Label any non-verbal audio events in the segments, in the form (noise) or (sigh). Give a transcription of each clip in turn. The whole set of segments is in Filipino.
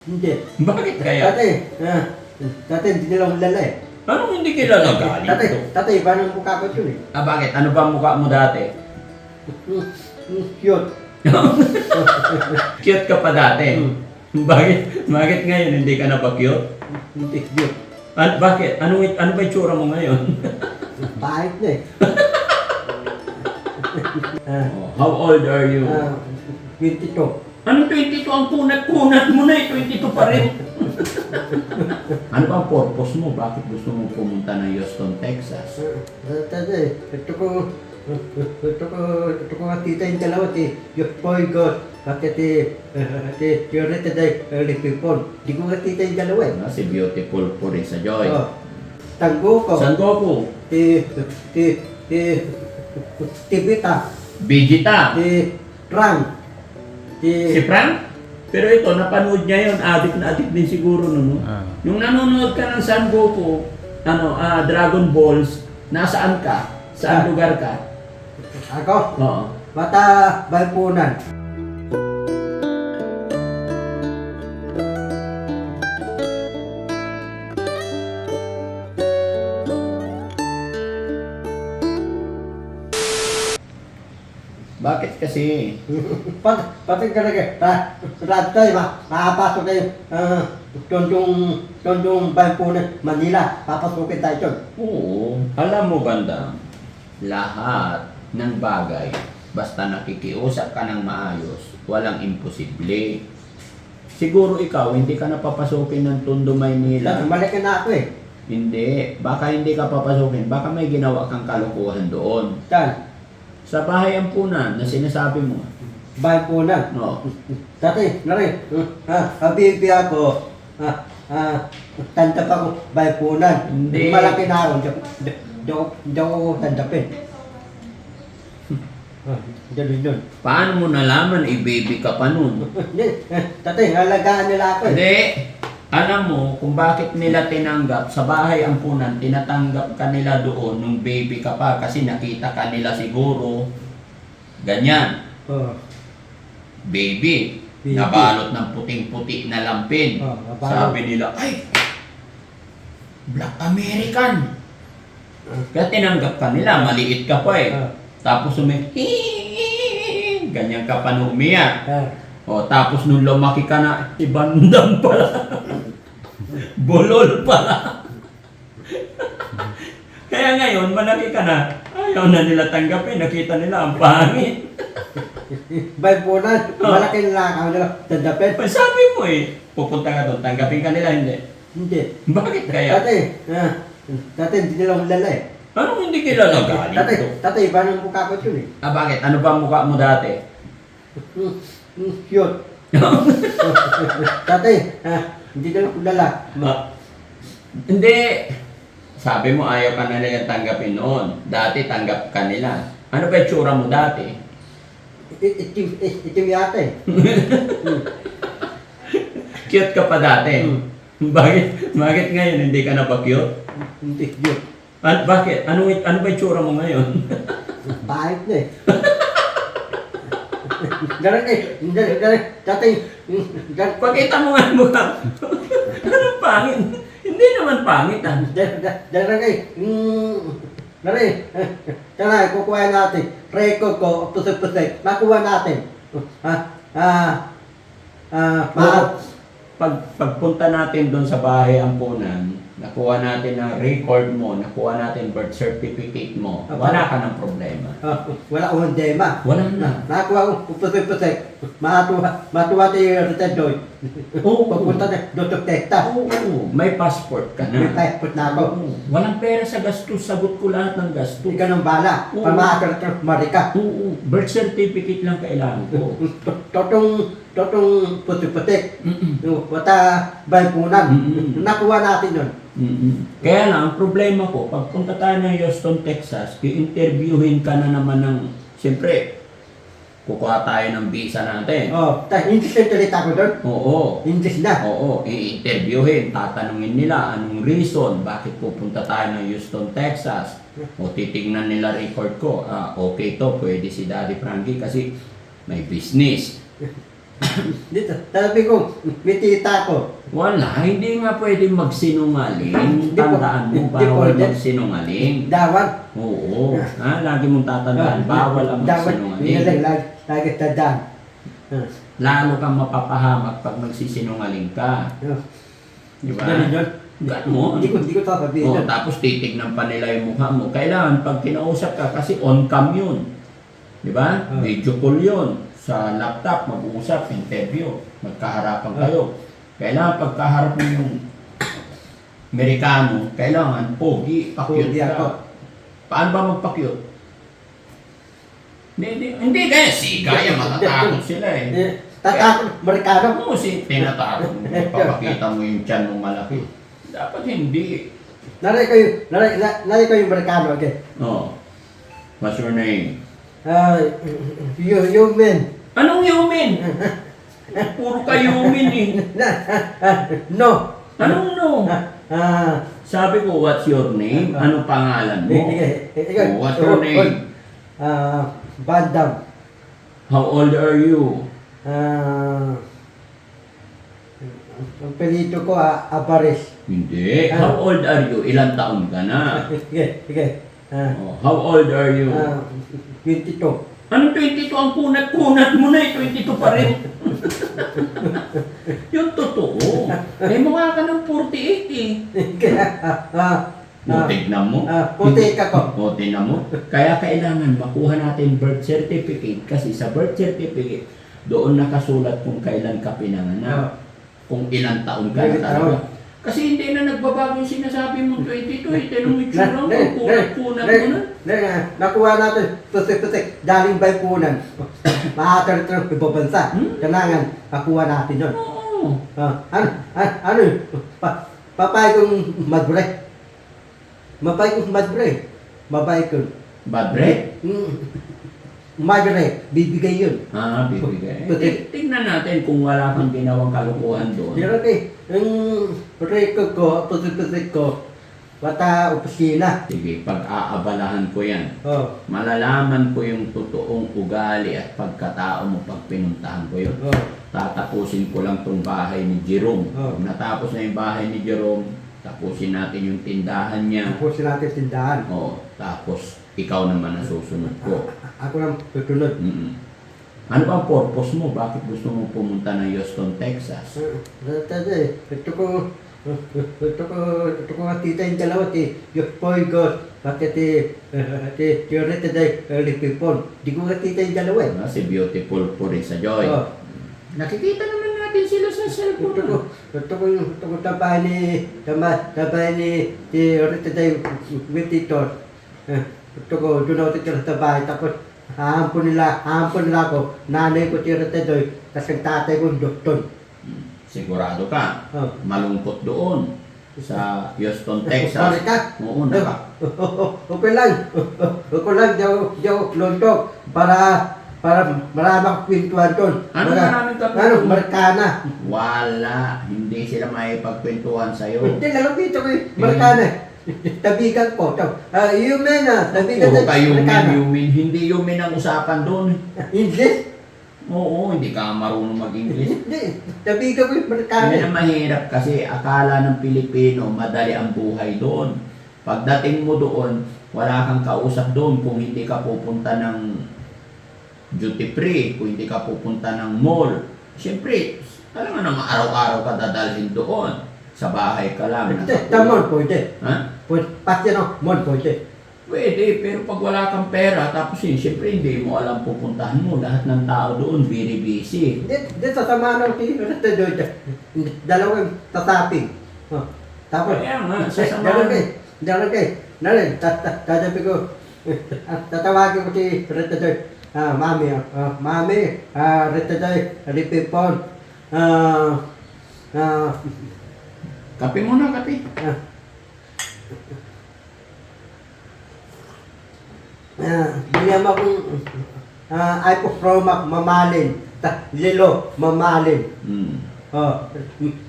Hindi. Bakit kaya? Dati, ah, dati hindi nila ako lala eh. Anong hindi kilala galing Dati, to? dati iba ng mukha ko yun eh. Ah, bakit? Ano ba ang mukha mo dati? Mm, mm, Cute. (laughs) cute ka pa dati. Hmm. Bakit? Bakit ngayon hindi ka na ba cute? Hindi cute. At bakit? Ano, ano ba itsura mo ngayon? (laughs) Pahit na eh. Ah, Oh, How old are you? ah, 22. Ano 22 ang kunat-kunat mo na eh? 22 pa rin. (laughs) ano ba ang purpose mo? Bakit gusto mo pumunta ng Houston, Texas? Ah, Dati, ito ko, ito ko, ito ko nga tita yung dalawa, ti, yung boy God, at ti, ti, yung rete day, early people. Di ko nga tita yung dalawa eh. Ano, si Beautiful Purisa Joy. Oh. Tanggo ko, San Goku? ti, ti, ti, ti Vita, Vegeta? ti Ram, ti, Si Frank? Pero ito, napanood niya yun. Adik na adik din siguro nun. no? Ah. Yung nanonood ka ng San Goku, ano, ah, Dragon Balls, nasaan ka? Saan Ah. lugar ka? ako, Oo. bata balpunan. Bakit kasi? (laughs) Pat, pati ka na kayo, ra, radta, ma, makapasok kayo, ah, tondong, tondong balpunan, Manila, papasukin tayo dyan. Oo. Alam mo, Bandang, lahat ng bagay, basta nakikiusap ka ng maayos, walang imposible. Siguro ikaw, hindi ka napapasukin ng Tondo, Maynila. Malaki na ako eh. Hindi. Baka hindi ka papasukin. Baka may ginawa kang kalokohan doon. Saan? Sa bahay ampunan na sinasabi mo. Balpunan. No. Dati, nari, ah, habibi ako, ah, ah, tanda pa ko, balpunan. Hindi. Malaki na ako, di, di, di, ako- di ako tandapin. Ah, Ganun yun. Paano mo nalaman i-baby ka pa nun? Hindi, eh, dati, halagaan nila ako eh. Hindi. Alam mo kung bakit nila tinanggap sa bahay ampunan, tinatanggap ka nila doon nung baby ka pa kasi nakita ka nila siguro ganyan, Oh, baby, Baby. nabalot ng puting-puti na lampin. oh, nabalot. Sabi nila, ay, Black American. Kaya tinanggap ka nila, maliit ka pa eh. Ah, Tapos umi, ganyan ka pa nung umiyak. ah, O, tapos nung lumaki ka na, ibandang (laughs) pala. (laughs) Bolol pala. Kaya ngayon, malaki ka na, ayaw na nila tanggapin, nakita nila ang pangit. balpunan, Oh. malaki na ako nila tandapin. Pa- Sabi mo eh, pupunta ka doon, tanggapin ka nila, hindi. Hindi. Bakit kaya? Dati, ah, dati hindi nila ako lala eh. Anong hindi kilala galing Dati, to? dati iba ng mukha ko yun eh. Ah, bakit? Ano ba ang mukha mo dati? (laughs) Cute. (laughs) Dati, ah, hindi nila ako lala. Ma- hindi. Sabi mo ayaw ka na nilang tanggapin noon. Dati tanggap ka nila. Ano ba itsura mo dati? I- Itim, i- itim yata eh. (laughs) Cute ka pa dati. Hmm. Bakit? Bakit ngayon hindi ka na pa cute? Hindi cute. At bakit? Ano, ano ba itsura mo ngayon? (laughs) Pahit na eh. Ganun eh. Ganun, ganun. Dati. Pakita mo nga ang mukha. Anong pangit? Hindi naman pangit ah. Ganun eh. Tara, kukuha natin. Record ko, pusik-pusik. Nakuha natin. Ah, ah, ah, ma- Pag, pagpunta natin doon sa bahay ampunan, nakuha natin ang record mo, nakuha natin birth certificate mo, wala ka ng problema. ah, wala akong dema. Wala na. Nakuha ko, pusik-pusik. (laughs) Matuwa, matuwa tayo Rita Joy. (laughs) Oo, Pagpunta na, Dr. Teta. Oo, may passport ka na. May passport na ako. Oo. Walang pera sa gastos, sagot ko lahat ng gastos. Ikaw nang bala. Oo. Pamakakal ka, marika. Oo, birth certificate lang kailangan ko. (laughs) Totong, totong puti-puti. Mm-mm. Yung Wata balpunan. Mm-mm. Nakuha natin yun. Mm-mm. Kaya lang, ang problema ko, pagpunta tayo ng Houston, Texas, i-interviewin ka na naman ng, siyempre, kukuha tayo ng visa natin. Oh, ta English yung talita ko doon. Oo. English na. Oo, i-interviewin, tatanungin nila anong reason, bakit pupunta tayo ng Houston, Texas. O titignan nila record ko, ah, okay to, pwede si Daddy Frankie kasi may business. (coughs) Dito, sabi ko, may tita ko. Wala, hindi nga pwedeng magsinungaling. (coughs) Hindi po. Tandaan mo, Hindi po, bawal hindi. magsinungaling. Dawan. Oo. Ha? Lagi mong tatandaan, bawal ang Dawan. magsinungaling. Lagi, lagi tandaan. Ah, Lalo kang mapapahamak pag magsisinungaling ka. ah. Di ba? Ganun yun. Ganon. Hindi ko, hindi ko sasabihin. Oh, tapos titignan pa nila yung mukha mo. Kailangan pag kinausap ka, kasi on cam yun. Di ba? Ah. Video call yun. Sa laptop, mag-uusap, interview. Magkaharapan Ah. kayo. Kailangan pagkaharap mo yung Amerikano, kailangan pogi, pakyut ka. Paano ba magpakyut? Hindi, hindi, hindi kaya si Gaya matatakot sila eh. Eh, tatakot, Marikano. Ano si tinatakot mo? (laughs) Papakita mo yung tiyan mong malaki. Dapat hindi. Naray ko yung, naray, na- naray ko yung Marikano, okay. Oh. What's your name? Ah, you, you men. Anong human? (laughs) Puro ka human eh. Na, ah, no. Anong no? Ah, Sabi ko, what's your name? Ano pangalan mo? Ikaw. Oh, what's your name? Ah, Bandam. How old are you? Ah, ang pelito ko, ah, Apares. Hindi. How old are you? Ilang taon ka na? Sige, sige. Ah, Oh, how old are you? ah, 22. Anong 22 ang kunat-kunat mo na eh? 22 pa rin. (laughs) yung totoo. Eh, mukha ka ng 48 eh. Kaya, ah, ah, ah, tignan mo. ah, puti ka ko. O, tignan mo. Kaya kailangan makuha natin birth certificate kasi sa birth certificate, doon nakasulat kung kailan ka pinanganak. Kung ilang taon ka na talaga. Kasi hindi na nagbabago yung sinasabi mo 22 eh. Tinong mo yung Na, tsura mo, na, kunat-kunat na, mo na. na, na, nakuha natin, tusik-tusik, galing baypunan. (coughs) Maatar ito ng ibabansa. Hmm? Kailangan, nakuha natin yun. Oo. Ah, ano, ano, ano, pa, papay kong madbre. Mapay kong madbre. Mabay ko. Bad breath? Mm, madre, bibigay yun. Ah, bibigay. Ting- Tingnan natin kung wala kang ginawang kalukuhan doon. Pero eh, yung record ko, tusik-tusik ko, bata opisina. Sige, pag-aabalahan ko yan. Oh, Malalaman ko yung totoong ugali at pagkatao mo pag pinuntahan ko yun. oh, Tatapusin ko lang tong bahay ni Jerome. Oh. Natapos na yung bahay ni Jerome, tapusin natin yung tindahan niya. tapusin natin tindahan. Oh, tapos ikaw naman ang susunod ko. (laughs) Ako lang tutunod. Mm-mm. Ano ba ang purpose mo? Bakit gusto mo pumunta ng Houston, Texas? Tadi, ito ko, ito ko, ito ko nga tita yung dalawa, ti, yung poigos, pati ti, ti, ti, rete day, lipipon. Di ko nga tita yung dalawa eh. Ah, si Beautiful po rin sa Joy. Oh. Nakikita naman natin sila sa Ito cellphone. ko, ito ko yung, ito ko tabahan ni, tama, tabahan ni, ti, rete day, wititor. Ito ko, doon ako titira sa bahay, tapos, hahampon nila, hahampon nila ako, nanay ko ti rete day, tapos ang tatay ko, doktor. Sigurado ka. Oh. Malungkot doon sa Houston, Texas. ka? Oo, naka, (laughs) okay lang. (laughs) okay lang, di ako lontong para para marami akong pintuan doon. Ano maraming kapitbahay? Ano, Marikana. Wala. Hindi sila may pagkwentuhan sa'yo. Hindi lang dito ko eh, Marikana. Tabigan ko. Ito. Ah, yumen na. Tabigan Puro na. ka yumin, Marikana. yumin. Hindi yumin ang usapan doon. English? Oo, hindi ka marunong mag-English. Hindi. Tabigan ko yung Marikana. Yan ang mahirap kasi akala ng Pilipino madali ang buhay doon. Pagdating mo doon, wala kang kausap doon kung hindi ka pupunta ng duty free, kung hindi ka pupunta ng mall. Siyempre, talaga naman araw-araw ka dadalhin doon. Sa bahay ka lang. Nakatulog. tamon pwede. Ha? Pwede. Pati no, mon pwede. Pwede, pero pag wala kang pera, tapos yun, siyempre hindi mo alam pupuntahan mo. Lahat ng tao doon, very busy. Hindi, hindi sasama ng tito. (laughs) Dalawang tataping. Oh. Tapos, Kaya nga, Sa sasama. Dalag eh. Dalag eh. Narin, tatabi ko. (laughs) Tatawagin ko si Retadoy. Ah, mami, ah, mami, ah, Retadoy, Ripipon. Ah, ah, Kape muna, kape. ah. Ah, bigyan mo akong ah, iPhone Pro Max mamalin. Ta, lilo, mamalin. Hmm. Oh,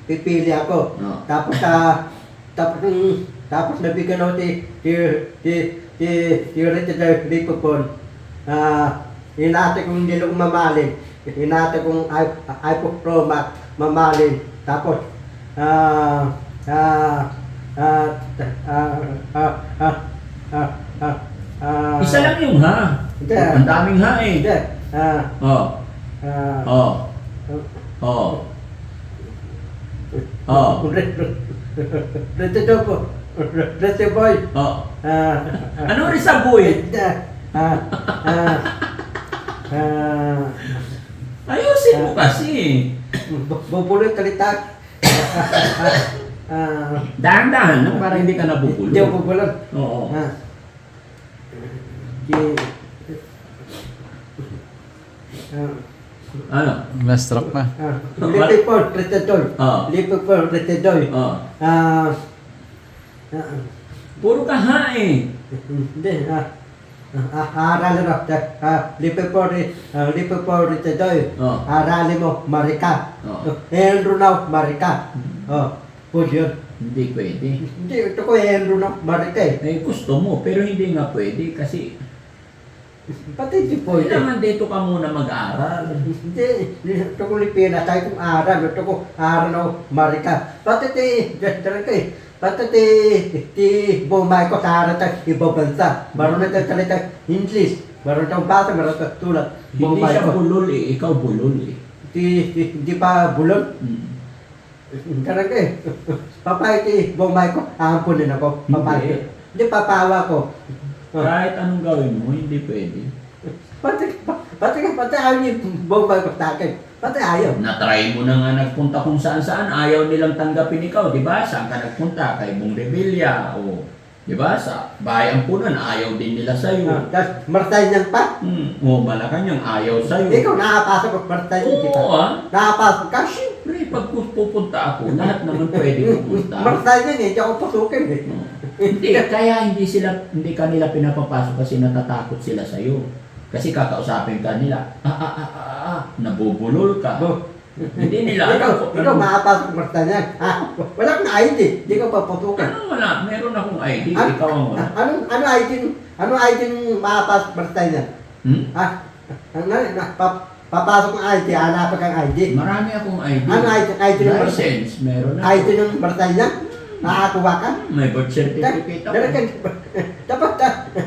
pipili ako. Oh. Tapos sa tapos yung tapos nabigyan ako ti ti ti ti ti Richard Lipopon. Ah, inate kong nilong mamalin. hinati kong iPhone Pro Max mamahalin. Tapos, ah, ah, ah, ah, ah, ah, ah, ah, ah, Isa lang yung ha. Hindi. Ang daming ha eh. Hindi. Ah, Oh. ah, Oh. Oh. Oh. Rete po. Rete boy. Oh. Ah, Ano rin sa buhay? Ah, ah, ah, Ayusin mo kasi. Bubulot talita. Ah, Dahan-dahan lang para hindi ka nabubulol. Hindi ako bubulot. Oo. Ah. Di Ah, Ano? Na-stroke na. ah, Lipi po, retedoy. Ah. Lipi po, retedoy. Oh. Ah, ah, Puro ka ha eh. Hindi, ah, ah, aralin mo, ah, lipi po, ri- ah, lipi po, retedoy. Oh. Aralin mo, marika. Oh. Henry na, marika. Oh, yun. Hindi pwede. Hindi, ito ko Henry na, marika eh. Eh, gusto mo, pero hindi nga pwede kasi Pati di po ito. kailangan dito ka muna mag-aral. Hindi, ito ko lipina, tayo kong aral, ito ko aral na marika. Pati ti, dyan ka eh. ಬರ್ತದೆ ತಿ ಬೊ ಮಾಯ್ಕೊ ತಾರತ ಇಬ್ಬ ಬಂತ ಬರೋಣ ಕಲಿತ ಇಂಗ್ಲೀಷ್ ಬರೋಣ ಭಾಷೆ ಬರೋತ ತೂಳ Hindi siya bulol eh. Ikaw bulol eh. ti di pa bulon Karang hmm. eh, papay ti bomay ko, aampunin ako, Hindi. papay. Hindi papawa ko. Ah, Kahit anong gawin mo, hindi pwede. Pati, pa- pati, pati ayaw niya bomay ko sa akin. Pati ayaw. Na-try mo na nga nagpunta kung saan saan, ayaw nilang tanggapin ikaw, di ba? Saan ka nagpunta? Kay Bong Revilla, o di ba? Sa bahay ampunan, ayaw din nila Ah, sa'yo. Tapos martay niyan pa. Hmm. O Malacanang, ayaw sa'yo. Ikaw nakapasok di ba? Oo ah. Nakapasok ka, Siyempre, pag pupunta ako, lahat naman (laughs) pwede pupunta. Martay niyan eh, di ako pasukin eh. No. Hindi, kaya hindi sila, hindi kanila pinapapasok kasi natatakot sila sa'yo. Kasi kakausapin ka nila, ah, ah, ah, ah, ah, nabubulol ka. Bo, Hindi nila ikaw, alam ikaw ano. makapasok ko martay niyan. Ah, wala kang ID, di ka papasukin. Anong wala? Meron akong ID, Ano, ikaw ang wala. ano, ano ID, ano ID martay niyan? Hmm? Ah, ano, na, pa, papasok ng ID, hanapin kang ID. Marami akong ID. Ano ID, ID ng? License, meron ako. ID ng niyan? Nakakuha ka? May birth certificate ako. Dala ka, (laughs) dapat,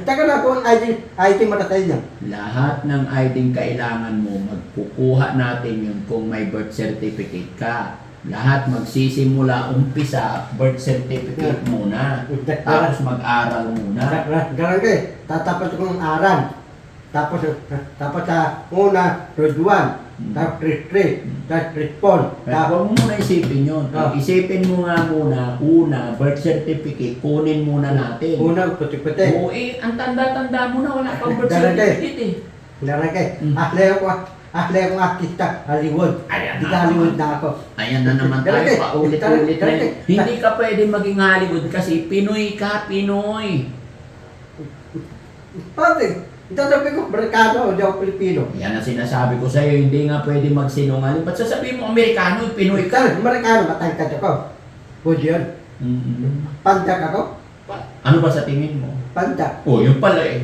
taga na po ang ID, ID martay niyan. Lahat ng ID kailangan mo, magkukuha natin yun kung may birth certificate ka. Lahat magsisimula, umpisa, birth certificate muna. (laughs) Tapos mag-aral muna. Eh, tatapos ko ng aral. Tapos, (laughs) tapos sa una, grade 1, tapos grade 3, tapos grade 4, Pero tapos huwag mo muna isipin yun. Ah. Isipin mo nga muna, una, birth certificate, kunin muna natin. unang puti-puti. Oo eh, ang tanda-tanda mo na, wala pang birth eh. certificate eh. Eh, Mm. ahlay ko, ahlay ko artista, Hollywood. Ayan Di na ka Hollywood na ako. Ayan na naman tayo, ka eh. paulit-ulit na yun. Hindi ka pwede maging Hollywood kasi Pinoy ka, Pinoy. Pati, itasabi ko, Amerikano o di ako Pilipino. Yan ang sinasabi ko sa'yo, hindi nga pwede magsinungaling. Ba't sasabihin mo Amerikano, Pinoy ka? Amerikano, matangkad ako. Pwede yun. Mm-mm. Pandak ako, Ano ba sa tingin mo? pandak. Oh, yun pala eh.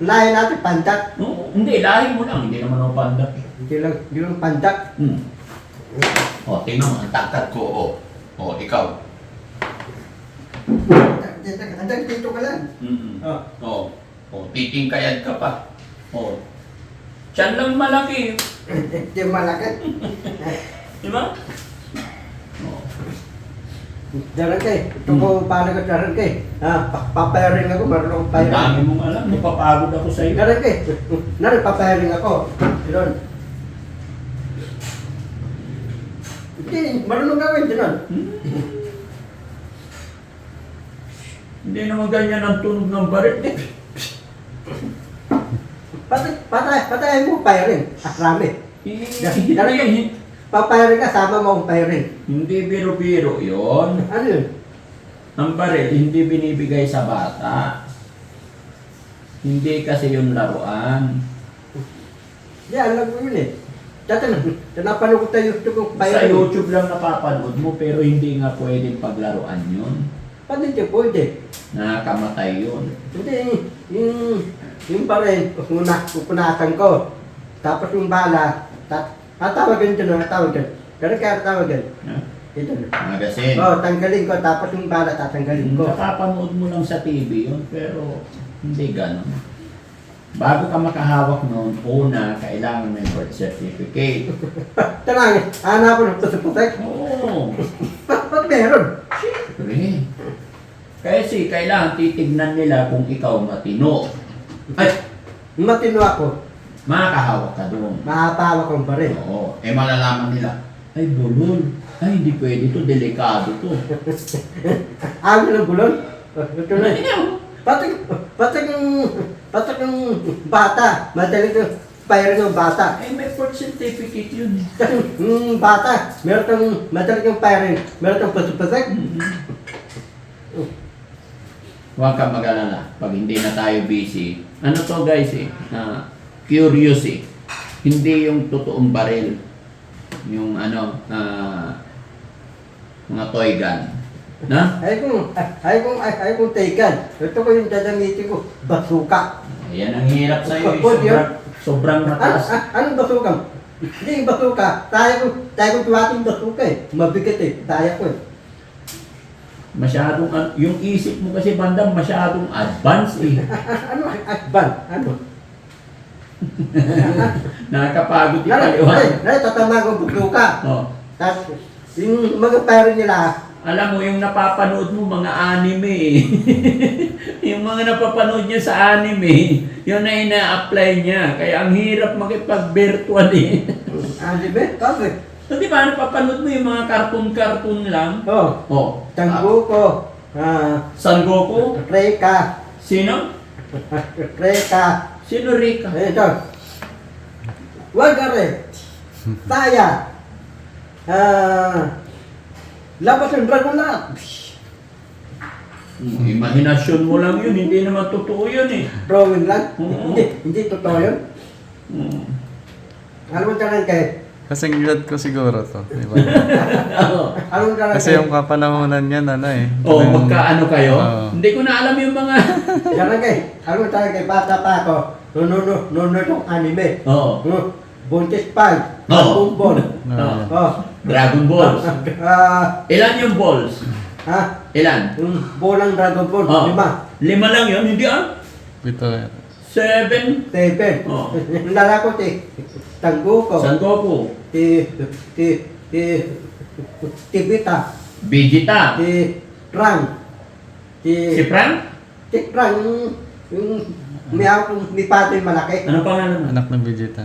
Lahi natin, pandak. No, hindi, lahi mo lang. Hindi naman ako pandak eh. Hindi lang, hindi lang pandak. Hmm. O, tingnan mo, ang tangkad ko. O, o ikaw. Andak dito ka lang. Mm-mm. Oh. O, o, titingkayad ka pa. O, tiyan lang malaki. (laughs) Hindi malaki. Di ba? O, Daran kay, ito ko paano ko daran kay. Ah, pa- papayaring ako, marunong akong ang payaring. dami mong alam. Napapagod ako sa'yo. Daran kay, narin papayaring ako. Doon. Hindi, marunong gawin doon. Hmm. Hindi naman ganyan ang tunog ng barit. Eh. Patay, patay, patay mo firing. Ah, rami. Kay, papayaring ka, sama mo akong firing. hindi biro-biro yon. Ano yun? Ang baril, hindi binibigay sa bata. Hindi kasi yung laruan. Hindi, alam ko yun eh. Dati na, (laughs) napanood ko tayo ito kong Sa firing. YouTube lang napapanood mo, pero hindi nga pwedeng paglaruan yun. Paano hindi pwede? Nakakamatay yun. Hindi, yung, yung pa rin, una, pupunatan ko. Tapos yung bala, tat, tatawagan dyan, tatawagan. Ganun kaya tatawagan. Ha? Ito na. Magazine. Oh, tanggalin ko, tapos yung bala tatanggalin ko. Nakapanood mo lang sa TV yun, pero hindi ganun. Bago ka makahawak noon, una, kailangan may birth certificate. (laughs) Tanangin, hanapin ng puso-putek. Oo, Ba't (laughs) ba't meron? Kasi kailangan titignan nila kung ikaw matino. Ay, Matino ako, makakahawak ka doon. mahapawa kong pa rin. Oo, eh malalaman nila, ay bulol. Ay, hindi pwede to, delikado to. Amin ng bulon. Ito na. Ano? Pati, pati yung, pati yung bata. Madali yung fire ng bata. Ay, may birth certificate yun. Yung (laughs) bata, meron kang, madali yung fire, meron kang puso-putek. (laughs) Huwag kang mag-alala. Pag hindi na tayo busy, ano to guys eh, na curious eh. Hindi yung totoong baril. Yung ano, ah, mga toy gun. Na? Ay kung, ay kung, ay, ay kung taken. Ito ko yung dadamitin ko, basuka. Yan ang hirap sa'yo. eh. Sobrang, sobrang Ano, mataas. ah, anong basuka? Hindi yung basuka. Tayo ko, tayo ko tuwating basuka eh. Mabigat eh. Tayo ko eh. Masyadong, an- yung isip mo kasi bandang masyadong advanced eh. (laughs) ano, akban? Ano? (laughs) Nakakapagod yung Ay, ay, ay, tatama ko basuka. Oh. Tapos, yung mga fire nila, Alam mo, yung napapanood mo, mga anime eh. (laughs) yung mga napapanood niya sa anime, yun na ina-apply niya. Kaya ang hirap makipag-virtual eh. ah, di ba? Kasi, so, di ba, napapanood mo yung mga cartoon-cartoon lang? oh, Oh, tanggo ko, ah, San Goku? Reka, Sino? (laughs) Reka, Sino Rika? ito, Wagare, Taya, ah, labas ng dragon na, Hmm, Imahinasyon mo lang yun, hindi naman totoo yun eh. drawing lang, Oo. hindi, hindi totoo yun. Hmm. Alam mo talagang kay, Kasing edad ko siguro to, di ba? alam mo talagang Kasi yung kapanahonan niyan, ano eh. oh, yung- magkaano kayo? Oo. Hindi ko na alam yung mga... Alam (laughs) mo talaga kay bata pa ako, nununo, nununo yung anime. Oo. Oh, Buntis pa, Oo. bumbon. (laughs) Oo. Oh, Dragon Balls. (laughs) ah, Ilan yung balls? ha, Ilan? yung bolang Dragon Ball, Oh. lima, Lima lang yun, hindi ah? Ito, eh. Seven. seven. Oh. Yung tanggo ko, San Goku. ti, ti, ti, ti Vita, Vegeta. ti Rang, ti, Si Frank? ti Rang, yung, may ako, may pato yung malaki. Ano pangalan mo? Anak ng Vegeta.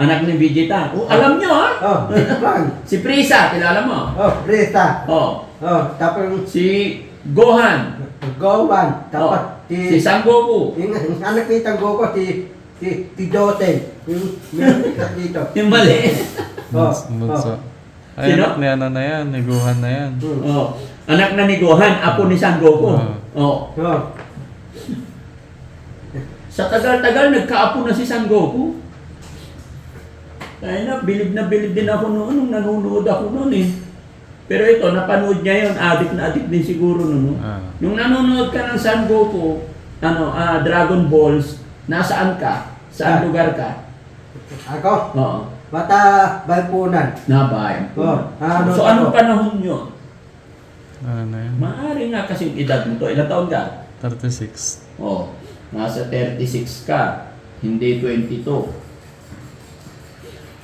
Anak ni Vegeta. Oh, alam nyo ah? Oh, ti Rang, (laughs) Si Prisa, kilala mo? oh, Rita, Oh. oh, tapos Si Gohan. Gowan, tapos Oh. Si San Goku. yung, yung anak ni Tanggo ko, ti, ti, ti Doten, yung, yung dito. Yung mali. (laughs) Oh, Bunso. Ay, Sino? anak ni ano na yan, ni Guhan na yan. Hmm. Oh. Anak na ni Gohan, apo ni San Goku. Ah. Oh. Oh, Sa tagal-tagal, nagkaapo na si San Goku. Kaya na, bilib na bilib din ako noon nung nanonood ako noon eh. Pero ito, napanood niya yun, adik na adik din siguro noon. no? Ah. Nung nanonood ka ng San Goku, ano, ah, Dragon Balls, nasaan ka? Saan Ah. lugar ka? ako, Oo. mata balpunan. Nabayan po. Oh, ano so, to? anong panahon yun? Ano na yan? Maaari nga kasing edad mo to. Ilang taon ka? 36. Oh, nasa 36 ka, hindi 22.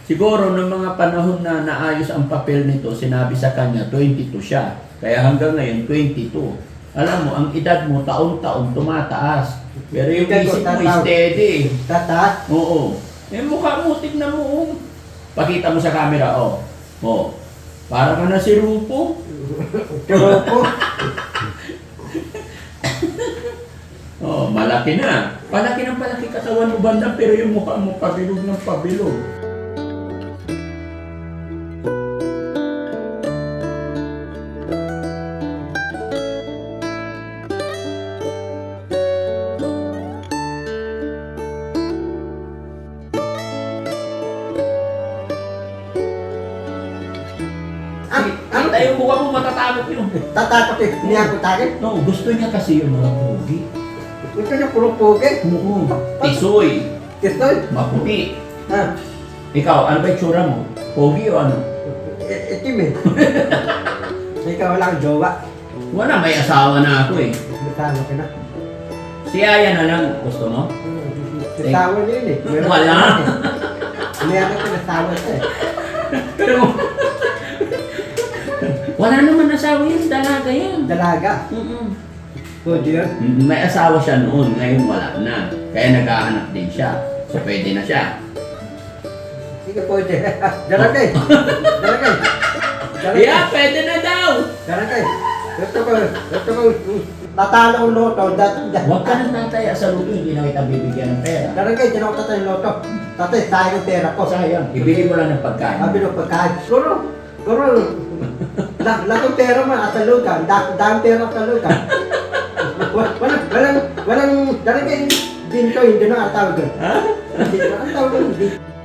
Siguro ng mga panahon na naayos ang papel nito, sinabi sa kanya 22 siya. Kaya hanggang ngayon 22. Alam mo, ang edad mo taon-taon tumataas. Pero yung ko, isip mo tataas. steady. Tata, Oo. Eh mukha mo, tignan mo. oh. Pakita mo sa camera, oh. Oh. Para ka na si Rupo. (laughs) Choco, (laughs) Oh, malaki na. Palaki ng palaki katawan mo banda, pero yung mukha mo pabilog ng pabilog. Matatakot yun. tatakot eh, niya ko takit. No, gusto niya kasi yung mga pogi. Ito na puro pugi. Oo. Tisoy, Kistoy, maputi. ha, Ikaw, ano ba itsura mo? Pogi o ano? I- Itim eh. (laughs) Ikaw wala kang jowa. Wala, may asawa na ako eh. Masama ka na. Si Aya na lang, gusto mo? Nasawa niya yun eh. Wala. ka na. May anak ko nasawa siya eh. Pero, wala naman asawa yan, dalaga yan. Dalaga. Mm-mm. Pwede yun. May asawa siya noon, ngayon wala na. Kaya naghahanap din siya. So pwede na siya. Sige pwede. Dalaga eh. Dalaga eh. Dalaga eh. Yeah, pwede na daw. Dalaga eh. Gusto ko, gusto ko, natalo ko loto. Huwag ka nang nataya sa luto, hindi na kita bibigyan ng pera. Dalaga eh, dyan ako tatay loto. Tatay, sayang yung pera ko. Sayang, ibili mo lang ng pagkain. Sabi ng pagkain. Guro, guro, lakong pera mo, atalugan. Da, daan pera atalugan. Wa- Walang, walang, walang, dalaga eh. Dinto, hindi na ang tawag doon. Hindi na ang tawag doon.